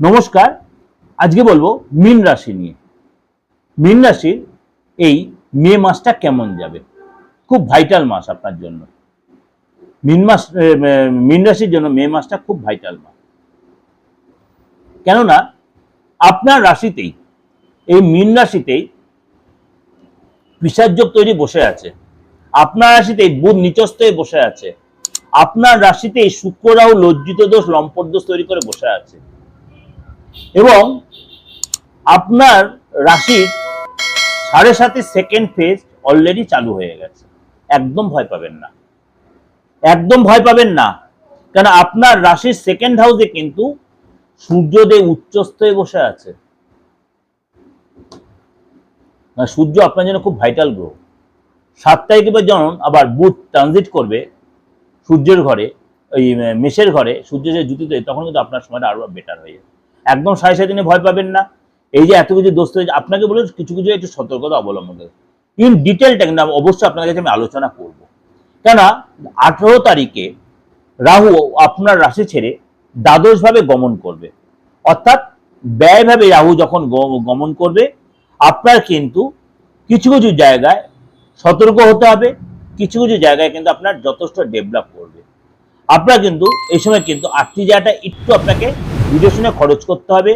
নমস্কার, আজকে বলব মীন রাশি নিয়ে। মীন রাশির এই মে মাসটা কেমন যাবে? খুব ভাইটাল মাস আপনার জন্য। মীন মাস মীন রাশির জন্য মে মাসটা খুব ভাইটাল মাস। কেননা, আপনার রাশিতেই, এই মীন রাশিতেই পিসার্যোগ তৈরি বসে আছে। আপনার রাশিতেই বুধ নিচস্থ বসে আছে। আপনার রাশিতেই শুক্র রাহু লজ্জিত দোষ, লম্পট দোষ তৈরি করে বসে আছে। এবং আপনার রাশির সাড়ে সাথে সেকেন্ড ফেজ অলরেডি চালু হয়ে গেছে। একদম ভয় পাবেন না। একদম ভয় পাবেন না। কেন আপনার রাশির সেকেন্ড হাউসে কিন্তু সূর্যদেব উচ্চস্থ হয়ে বসে আছে। সূর্য আপনার জন্য খুব ভাইটাল গ্রহ। সাত তারিখে যখন আবার বুধ ট্রানজিট করবে সূর্যের ঘরে, ওই মেষের ঘরে সূর্য যে জুতি দেয় তখন কিন্তু আপনার সময়টা আরও বেটার হয়ে যাবে। একদম সাড়ে সাড়ে দিনে ভয় পাবেন না। এই যে এত কিছু হয়েছে আপনাকে বলে কিছু কিছু একটু সতর্কতা অবলম্বন করতে ইন ডিটেলটা কিন্তু অবশ্যই আপনার কাছে আমি আলোচনা করব। কেন আঠেরো তারিখে রাহু আপনার রাশি ছেড়ে দ্বাদশভাবে গমন করবে। অর্থাৎ ব্যয়ভাবে রাহু যখন গমন করবে, আপনার কিন্তু কিছু কিছু জায়গায় সতর্ক হতে হবে, কিছু কিছু জায়গায় কিন্তু আপনার যথেষ্ট ডেভেলপ করবে। আপনার কিন্তু, এই সময় কিন্তু আর্থিক জায়গাটা একটু আপনাকে বুঝে শুনে খরচ করতে হবে।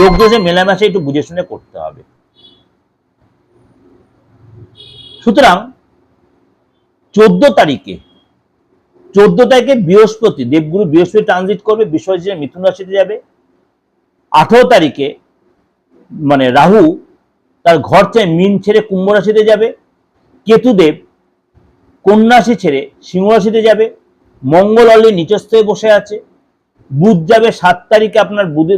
লোকজনের মেলামেশা একটু বুঝে শুনে করতে হবে। সুতরাং চোদ্দ তারিখে চোদ্দ তারিখে বৃহস্পতি, দেবগুরু বৃহস্পতি ট্রানজিট করবে, বিশ্বজিৎ মিথুন রাশিতে যাবে। আঠেরো তারিখে মানে রাহু তার ঘর ছেড়ে মিন ছেড়ে কুম্ভ রাশিতে যাবে। কেতুদেব কন্যাশি ছেড়ে সিংহ রাশিতে যাবে। মঙ্গল অলরেডি নিচস্থ বসে আছে। বুধ যাবে সাত তারিখে আপনার বুধ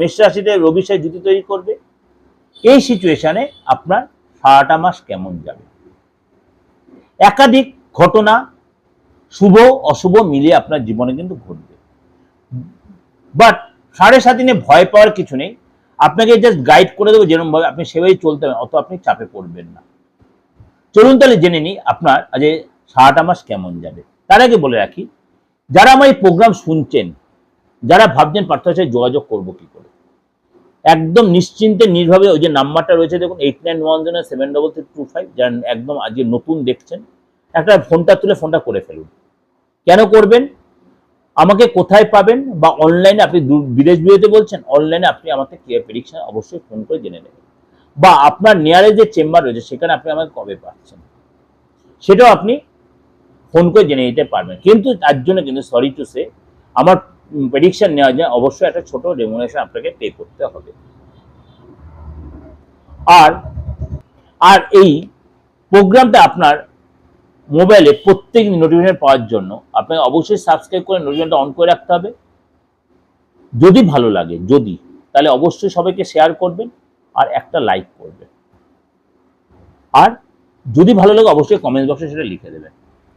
মেষ রাশিতে রবি জুতি তৈরি করবে। এই সিচুয়েশনে আপনার সারাটা মাস কেমন যাবে? একাধিক ঘটনা, শুভ, অশুভ মিলিয়ে আপনার জীবনে কিন্তু ঘটবে। বাট সাড়ে সাত দিনে ভয় পাওয়ার কিছু নেই। আপনাকে জাস্ট গাইড করে দেবো যেরকম ভাবে আপনি সেভাবেই চলতে হবে অত আপনি চাপে পড়বেন না। চলুন তাহলে জেনে নিই আপনার আজ সারাটা মাস কেমন যাবে। তার আগে বলে রাখি, যারা আমার এই প্রোগ্রাম শুনছেন যারা ভাবছেন পার্থের সাথে যোগাযোগ করব কি করে? একদম নিশ্চিন্তে, নির্ভাবে ওই যে নাম্বারটা রয়েছে, দেখুন eight nine one zero seven double three two five যারা একদম আজকে নতুন দেখছেন, একটা ফোনটা তুলে ফোনটা করে ফেলুন। কেন করবেন? আমাকে কোথায় পাবেন? বা অনলাইনে আপনি বিদেশ বিদেশে বলছেন অনলাইনে আপনি আমাকে ক্লিয়ার প্রেডিকশন অবশ্যই ফোন করে জেনে নেবেন। বা আপনার নিয়ারে যে চেম্বার রয়েছে, সেখানে আপনি আমাকে কবে পাচ্ছেন? সেটাও আপনি ফোন করে জেনে নিতে পারবেন। কিন্তু তার জন্য কিন্তু সরি টু সে আমার প্রেডিকশন নেওয়া যায়, অবশ্যই একটা ছোট রেমুনেশন আপনাকে পে করতে হবে। আর আর এই প্রোগ্রামটা আপনার মোবাইলে প্রত্যেক নোটিফিকেশন পাওয়ার জন্য আপনাকে অবশ্যই সাবস্ক্রাইব করে নোটিফিকেশনটা অন করে রাখতে হবে। যদি ভালো লাগে, যদি, তাহলে অবশ্যই সবাইকে শেয়ার করবেন আর একটা লাইক করবেন। আর যদি ভালো লাগে, অবশ্যই কমেন্ট বক্সে সেটা লিখে দেবেন।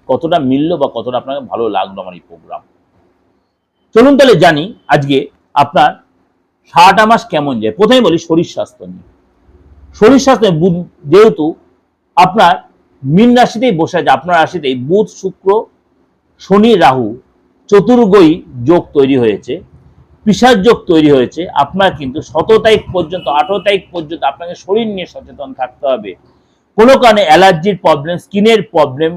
কতটা মিলল বা কতটা আপনাকে ভালো লাগল আমার এই প্রোগ্রাম চলুন তাহলে জানি আজকে আপনার সারাটা মাস কেমন যায়। প্রথমে বলি শরীর স্বাস্থ্য নিয়ে। শরীর স্বাস্থ্য যেহেতু আপনার মীন রাশিতেই বসে আছে, আপনার রাশিতেই বুধ, শুক্র, শনি, রাহু চতুর্গই যোগ তৈরি হয়েছে, পিসার যোগ তৈরি হয়েছে। আপনার কিন্তু সতেরো তারিখ পর্যন্ত, আঠারো তারিখ পর্যন্ত আপনাকে শরীর নিয়ে সচেতন থাকতে হবে। কোনো কারণে অ্যালার্জির প্রবলেম স্কিনের প্রবলেম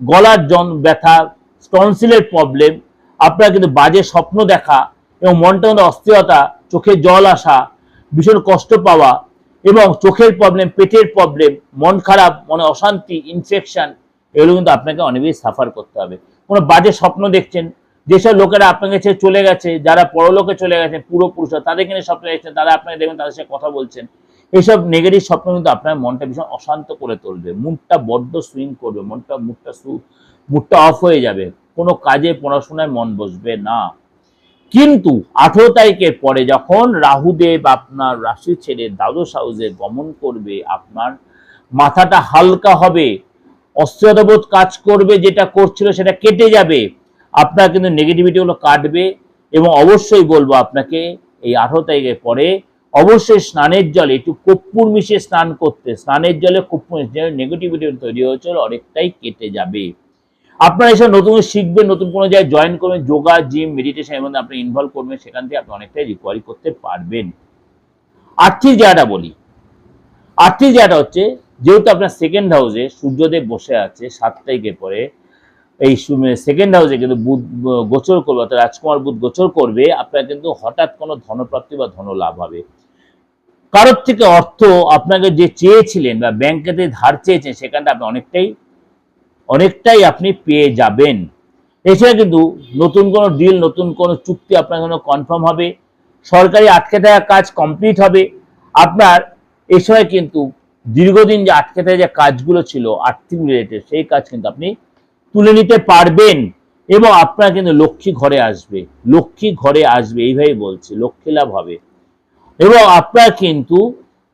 গলার জন ব্যথা টনসিলের প্রবলেম আপনার কিন্তু বাজে স্বপ্ন দেখা এবং মনটা মধ্যে অস্থিরতা চোখে জল আসা, ভীষণ কষ্ট পাওয়া এবং চোখের প্রবলেম পেটের প্রবলেম মন খারাপ, মনে অশান্তি ইনফেকশন এগুলো কিন্তু আপনাকে অনেক বেশি সাফার করতে হবে। কোনো বাজে স্বপ্ন দেখছেন, যেসব লোকেরা আপনাকে ছেড়ে চলে গেছে, যারা পরলোকে চলে গেছে পূর্বপুরুষরা তাদের কিনে স্বপ্ন দেখছেন, তারা আপনাকে দেখবেন, তাদের সাথে কথা বলছেন। এইসব নেগেটিভ স্বপ্ন কিন্তু আপনার মনটা ভীষণ অশান্ত করে তুলবে। মুডটা বড্ড সুইং করবে, মনটা মুডটা সু মুডটা অফ হয়ে যাবে। কোনো কাজে, পড়াশোনায় মন বসবে না। কিন্তু আঠেরো তারিখের পরে যখন রাহুদেব আপনার রাশি ছেড়ে দ্বাদশ হাউসে গমন করবে, আপনার মাথাটা হালকা হবে অস্থিরতাবোধ কাজ করবে, যেটা করছিল সেটা কেটে যাবে, আপনার কিন্তু নেগেটিভিটিগুলো কাটবে এবং অবশ্যই বলব আপনাকে, এই আঠেরো তারিখের পরে অবশ্যই স্নানের জলে, একটু কর্পূর মিশিয়ে স্নান করতে, স্নানের জলে কর্পূর নেগেটিভিটি তৈরি হয়েছিল, অনেকটাই কেটে যাবে। আপনারা এসব নতুন শিখবেন, নতুন কোনো জায়গায় জয়েন করবেন যোগা জিম মেডিটেশন এর মধ্যে আপনি ইনভলভ করবেন, সেখান থেকে আপনি অনেকটাই রিকভারি করতে পারবেন। আর্থিক জায়গাটা বলি। আর্থিক জায়গাটা হচ্ছে, যেহেতু আপনার সেকেন্ড হাউসে সূর্যদেব বসে আছে সাত তারিখের পরে, এই সেকেন্ড হাউসে কিন্তু বুধ, গোচর করবে, অর্থাৎ রাজকুমার বুধ গোচর করবে, আপনার কিন্তু হঠাৎ কোনো ধনপ্রাপ্তি বা ধন লাভ হবে। কারোর থেকে অর্থ আপনাকে যে চেয়েছিলেন বা ব্যাংকেতে ধার চেয়েছেন, সেখানটা আপনি অনেকটাই অনেকটাই আপনি পেয়ে যাবেন। এছাড়া কিন্তু নতুন কোনো ডিল নতুন কোনো চুক্তি আপনার জন্য কনফার্ম হবে। সরকারি আটকে থাকা কাজ কমপ্লিট হবে। আপনার এই সময় কিন্তু দীর্ঘদিন যে আটকে থাকা যে কাজগুলো ছিল, আর্থিক রিলেটেড সেই কাজ কিন্তু আপনি তুলে নিতে পারবেন এবং আপনার কিন্তু লক্ষ্মী ঘরে আসবে। লক্ষ্মী ঘরে আসবে, এইভাবেই বলছি, লক্ষ্মী লাভ হবে। এবং আপনার কিন্তু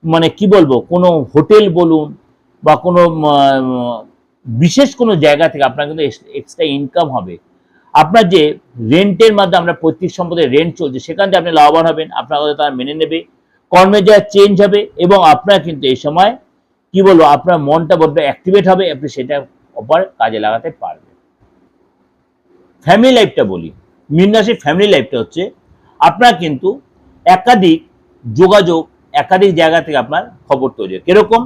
মানে কি বলব, কোনো হোটেল বলুন বা কোনো বিশেষ কোনো জায়গা থেকে আপনার কিন্তু এক্সট্রা ইনকাম হবে। আপনার যে রেন্টের মাধ্যমে আমরা পৈতৃক সম্পদের রেন্ট চলছে, সেখান থেকে আপনি লাভবান হবেন, আপনার কথা তারা মেনে নেবে, কর্মের জায়গা চেঞ্জ হবে এবং আপনার কিন্তু এই সময়, কি বলব, আপনার মনটা বড্ড অ্যাক্টিভেট হবে, আপনি সেটা অপার কাজে লাগাতে পারবেন। ফ্যামিলি লাইফটা বলি, মীন রাশির ফ্যামিলি লাইফটা হচ্ছে, আপনার কিন্তু একাধিক যোগাযোগ, একাধিক জায়গা থেকে আপনার খবর তৈরি হয়। কীরকম?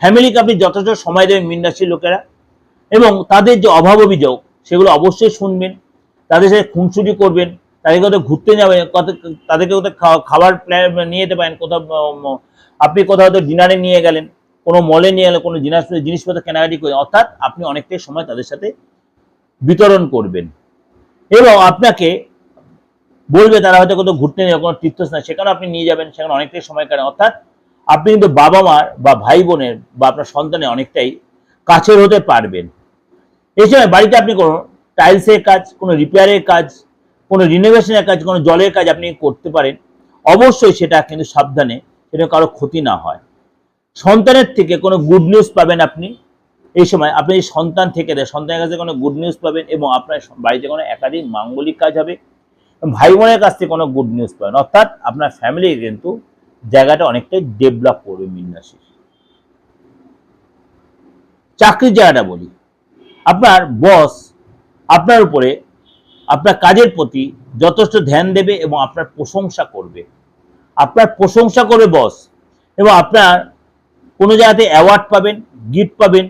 ফ্যামিলিকে আপনি যথেষ্ট সময় দেবেন মীন রাশির লোকেরা এবং তাদের যে অভাব অভিযোগ, সেগুলো অবশ্যই শুনবেন। তাদের সাথে খুনসুটি করবেন তাদেরকে কোথাও ঘুরতে যাবেন তাদেরকে কোথাও খাবার প্ল্যান নিয়ে যেতে পারেন, কোথাও আপনি কোথাও হয়তো ডিনারে নিয়ে গেলেন, কোনো মলে নিয়ে গেলেন, কোনো জিনিস জিনিসপত্র কেনাকাটি করে, অর্থাৎ আপনি অনেকটাই সময় তাদের সাথে বিতরণ করবেন। এবং আপনাকে বলবে তারা হয়তো কোথাও ঘুরতে নিয়ে কোনো তীর্থস্থান সেখানে আপনি নিয়ে যাবেন, সেখানে অনেকটাই সময় কাটান, অর্থাৎ আপনি কিন্তু বাবা মার বা ভাই বোনের বা আপনার সন্তানের অনেকটাই কাছের হতে পারবেন। এই সময় বাড়িতে আপনি কোনো টাইলসের কাজ, কোনো রিপেয়ারের কাজ, কোনো রিনোভেশনের কাজ, কোনো জলের কাজ আপনি করতে পারেন। অবশ্যই সেটা কিন্তু সাবধানে সেটা কারও ক্ষতি না হয়। সন্তানের থেকে কোনো গুড নিউজ পাবেন আপনি। এই সময় আপনি সন্তান থেকে দেয় সন্তানের কাছে কোনো গুড নিউজ পাবেন এবং আপনার বাড়িতে কোনো একাধিক মাঙ্গলিক কাজ হবে ভাই বোনের কাছ থেকে কোনো গুড নিউজ পাবেন, অর্থাৎ আপনার ফ্যামিলি কিন্তু জায়গাটা অনেকটাই ডেভেলপ করবে মীন রাশি চাকরির জায়গাটা বলি। আপনার বস আপনার উপরে আপনার কাজের প্রতি যথেষ্ট ধ্যান দেবে এবং আপনার প্রশংসা করবে। আপনার প্রশংসা করবে বস এবং আপনার কোনো জায়গাতে অ্যাওয়ার্ড পাবেন গিফট পাবেন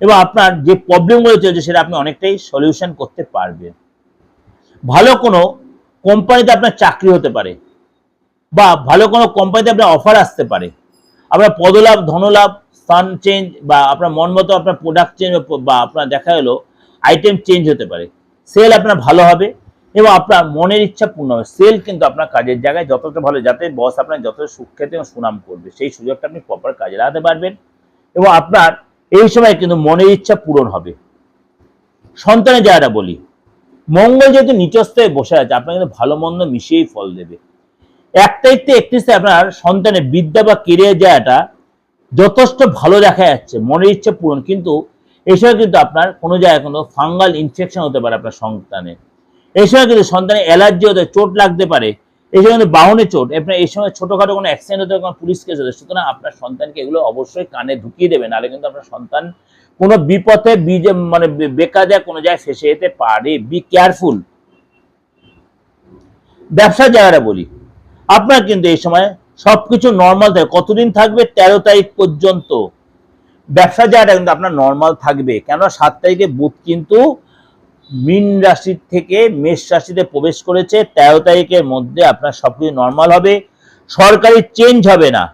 এবং আপনার যে প্রবলেমগুলো চলছে সেটা আপনি অনেকটাই সলিউশন করতে পারবেন। ভালো কোনো কোম্পানিতে আপনার চাকরি হতে পারে। বা ভালো কোনো কোম্পানিতে আপনার অফার আসতে পারে। আপনার পদলাভ, ধনলাভ, স্থান চেঞ্জ বা আপনার মন মতো আপনার প্রোডাক্ট চেঞ্জ বা আপনার দেখা গেলো আইটেম চেঞ্জ হতে পারে। সেল আপনার ভালো হবে এবং আপনার মনের ইচ্ছা পূর্ণ হবে। সেল কিন্তু আপনার কাজের জায়গায় যতটা ভালো, যাতে বস আপনার যতটা সুখ্যাত এবং সুনাম করবে। সেই সুযোগটা আপনি প্রপার কাজে লাগাতে পারবেন এবং আপনার এই সময় কিন্তু মনের ইচ্ছা পূরণ হবে। সন্তানের জায়গাটা বলি। মঙ্গল যেহেতু নিচস্থে বসে আছে, আপনার কিন্তু ভালো মন্দ মিশিয়েই ফল দেবে। এক তারিখ থেকে একত্রিশ আপনার সন্তানের বিদ্যা বা কেরিয়ার জায়গাটা যথেষ্ট ভালো দেখা যাচ্ছে, মনের ইচ্ছা পূরণ। কিন্তু সময় কিন্তু আপনার কোনো জায়গায় কোনো ফাঙ্গাল ইনফেকশন হতে পারে আপনার সন্তানের সময় কিন্তু সন্তানের অ্যালার্জি হতে, চোট লাগতে পারে। এই সময় বাহনে চোট, আপনার এই সময় ছোটখাটো কোনো অ্যাক্সিডেন্ট হতে কোনো পুলিশ কেস হতে সুতরাং আপনার সন্তানকে এগুলো অবশ্যই কানে ঢুকিয়ে দেবে, নাহলে কিন্তু আপনার সন্তান কোনো বিপথে বীজে মানে বে- বেকাজে কোনো জায়গায় ফেসে যেতে পারে। বি কেয়ারফুল ব্যবসার জায়গাটা বলি। আপনার কিন্তু এই সময় সবকিছু নর্মাল থাকে। কতদিন থাকবে? তেরো তারিখ পর্যন্ত। ব্যবসা জায়গাটা কিন্তু আপনার নর্মাল থাকবে। কেন সাত তারিখে বুধ কিন্তু মীন রাশি থেকে মেষ রাশিতে প্রবেশ করেছে। তেরো তারিখের মধ্যে আপনার সবকিছু নর্মাল হবে। সরকারি চেঞ্জ হবে না।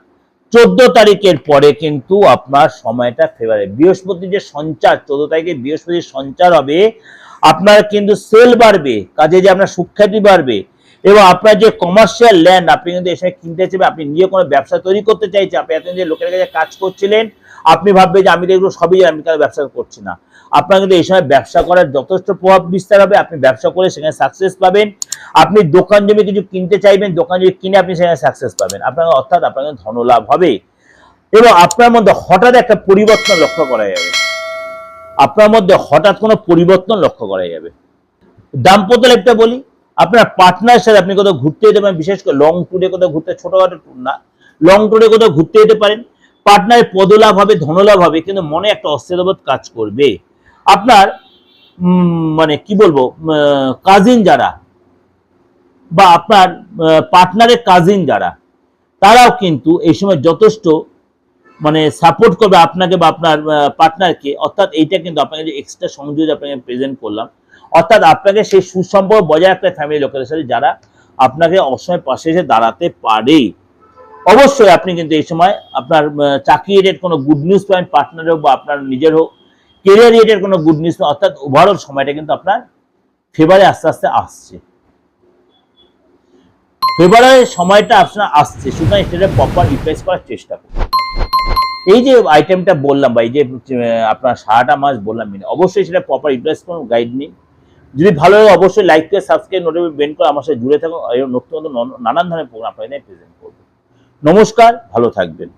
চোদ্দ তারিখের পরে কিন্তু আপনার সময়টা ফেভারে বৃহস্পতি যে সঞ্চার, চোদ্দ তারিখে বৃহস্পতির সঞ্চার হবে, আপনার কিন্তু সেল বাড়বে। কাজে যে আপনার সুখ্যাতি বাড়বে। এবং আপনার যে কমার্শিয়াল ল্যান্ড আপনি কিন্তু এসে কিনতে চাইবে আপনি নিজে কোনো ব্যবসা তৈরি করতে চাইছে আপনি এতদিন যে লোকের কাছে কাজ করছিলেন, আপনি ভাববে যে আমি তো এগুলো সবই আমি কেন ব্যবসা করছি না। আপনার কিন্তু এই সময় ব্যবসা করার যথেষ্ট প্রভাব বিস্তার হবে, আপনি ব্যবসা করে সেখানে সাকসেস পাবেন। আপনি দোকান জমি কিছু কিনতে চাইবেন, দোকান জমি কিনে আপনি সেখানে সাকসেস পাবেন। আপনার অর্থাৎ আপনার ধনলাভ হবে। এবং আপনার মধ্যে হঠাৎ একটা পরিবর্তন লক্ষ্য করা যাবে। আপনার মধ্যে হঠাৎ কোনো পরিবর্তন লক্ষ্য করা যাবে। দাম্পত্য লাইফটা বলি আপনার পার্টনার সাথে আপনি কোথাও ঘুরতে যেতে পারেন, বিশেষ করে লং ট্যুরে কোথাও ঘুরতে, ছোটখাটো ট্যুর না লং ট্যুরে কোথাও ঘুরতে যেতে পারেন পার্টনারের পদলাভ হবে, ধনলাভ হবে, কিন্তু মনে একটা অস্থিরবোধ কাজ করবে। আপনার মানে কি বলব কাজিন যারা, বা আপনার পার্টনারের কাজিন যারা, তারাও কিন্তু এই সময় যথেষ্ট মানে সাপোর্ট করবে আপনাকে বা আপনার পার্টনারকে অর্থাৎ এইটা কিন্তু আপনাকে যে এক্সট্রা সংযোগ আপনাকে প্রেজেন্ট করলাম, অর্থাৎ আপনাকে সেই সুসম্পর্ক বজায় রাখতে ফ্যামিলি লোকের সাথে যারা আপনাকে অসময় পাশে এসে দাঁড়াতে পারে। অবশ্যই আপনি কিন্তু এই সময় আপনার চাকরি রিলেটেড কোনো গুড নিউজ পাবেন পার্টনার হোক বা আপনার নিজের হোক কেরিয়ার রিলেটেড কোনো গুড নিউজ অর্থাৎ ওভারঅল সময়টা কিন্তু আপনার ফেভারে আস্তে আস্তে আসছে। ফেভারের সময়টা আপনার আসছে, সুতরাং সেটা প্রপার ইউটিলাইজ করার চেষ্টা করুন। এই যে আইটেমটা বললাম বা এই যে আপনার সারাটা মাস বললাম, মিনি অবশ্যই সেটা প্রপার ইনভেস্টমেন্ট গাইড নেই। যদি ভালো হয় অবশ্যই লাইক করে সাবস্ক্রাইব নোটিফিকেশন বেন করে আমার সাথে জুড়ে থাকুন। এবং নতুন নতুন নানান ধরনের প্রোগ্রাম আপনাদের প্রেজেন্ট করব। নমস্কার, ভালো থাকবেন।